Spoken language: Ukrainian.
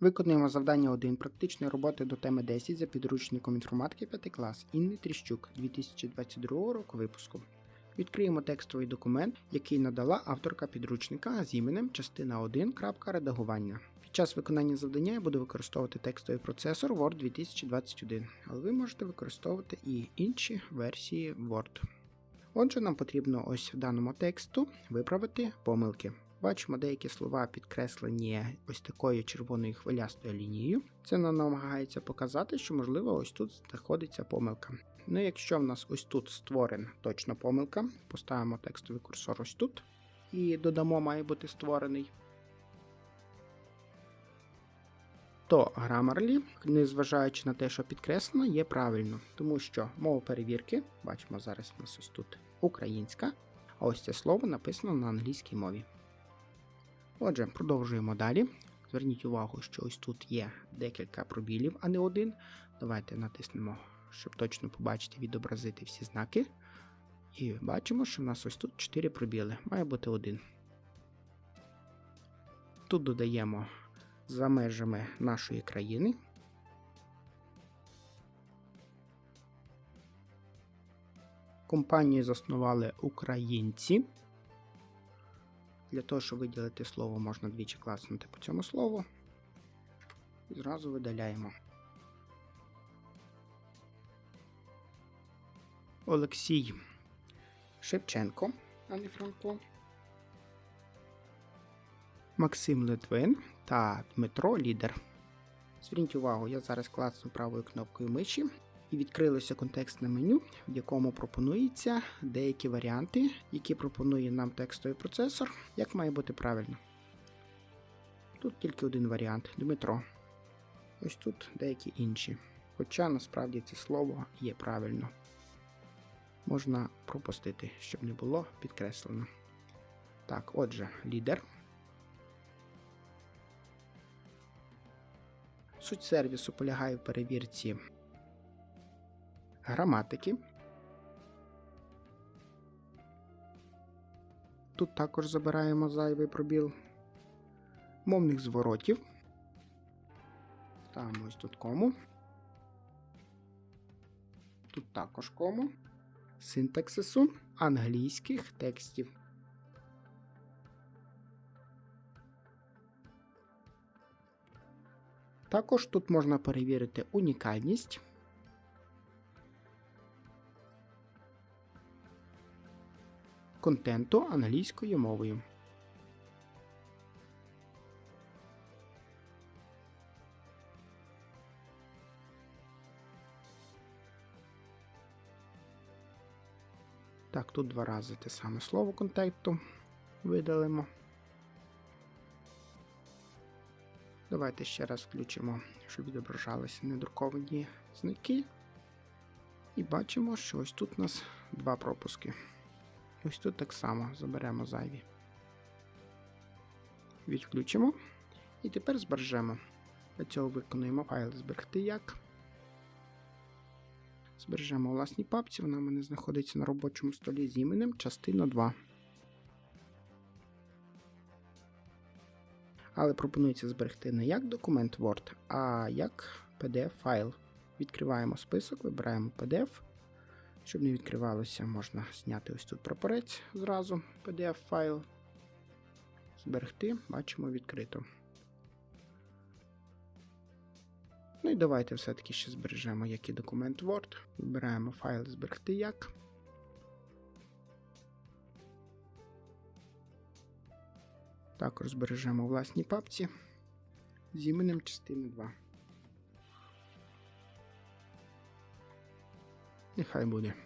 Виконуємо завдання 1 практичної роботи до теми 10 за підручником інформатики 5 клас Інни Тріщук 2022 року випуску. Відкриємо текстовий документ, який надала авторка підручника з іменем частина 1. редагування. Під час виконання завдання я буду використовувати текстовий процесор Word 2021, але ви можете використовувати і інші версії Word. Отже, нам потрібно ось в даному тексту виправити помилки. Бачимо деякі слова підкреслені ось такою червоною хвилястою лінією. Це нам намагається показати, що, можливо, ось тут знаходиться помилка. Ну, якщо в нас ось тут створена точна помилка, поставимо текстовий курсор ось тут і додамо, має бути створений. То Grammarly, незважаючи на те, що підкреслено, є правильно, тому що мова перевірки, бачимо зараз у нас ось тут українська, а ось це слово написано на англійській мові. Отже, продовжуємо далі. Зверніть увагу, що ось тут є декілька пробілів, а не один. Давайте натиснемо, щоб точно побачити, відобразити всі знаки. І бачимо, що в нас ось тут 4 пробіли, має бути один. Тут додаємо за межами нашої країни. Компанію заснували українці. Для того, щоб виділити слово, можна двічі класнути по цьому слову. І зразу видаляємо. Олексій Шевченко, а не Франко. Максим Литвин та Дмитро Лідер. Зверніть увагу, я зараз клацну правою кнопкою миші і відкрилося контекстне меню, в якому пропонуються деякі варіанти, які пропонує нам текстовий процесор, як має бути правильно. Тут тільки один варіант Дмитро. Ось тут деякі інші. Хоча насправді це слово є правильно. Можна пропустити, щоб не було підкреслено. Так, отже, лідер. Суть сервісу полягає в перевірці граматики. Тут також забираємо зайвий пробіл мовних зворотів. Ставимо ось тут кому. Тут також кому. Синтаксису англійських текстів. Також тут можна перевірити унікальність. Контенту англійською мовою. Так, тут два рази те саме слово контенту видалимо. Давайте ще раз включимо, щоб відображалися недруковані знаки. І бачимо, що ось тут у нас два пропуски. Ось тут так само заберемо зайві. Відключимо. І тепер збережемо. Для цього виконуємо файл зберегти як. Збережемо власній папці, вона в мене знаходиться на робочому столі з іменем частина 2. Але пропонується зберегти не як документ Word, а як PDF-файл. Відкриваємо список, вибираємо PDF. Щоб не відкривалося, можна зняти ось тут прапорець зразу, PDF-файл. Зберегти, бачимо відкрито. Ну і давайте все-таки ще збережемо як і документ Word. Вибираємо файл зберегти як. Також збережемо у власній папці з іменем частини 2. Нехай буде.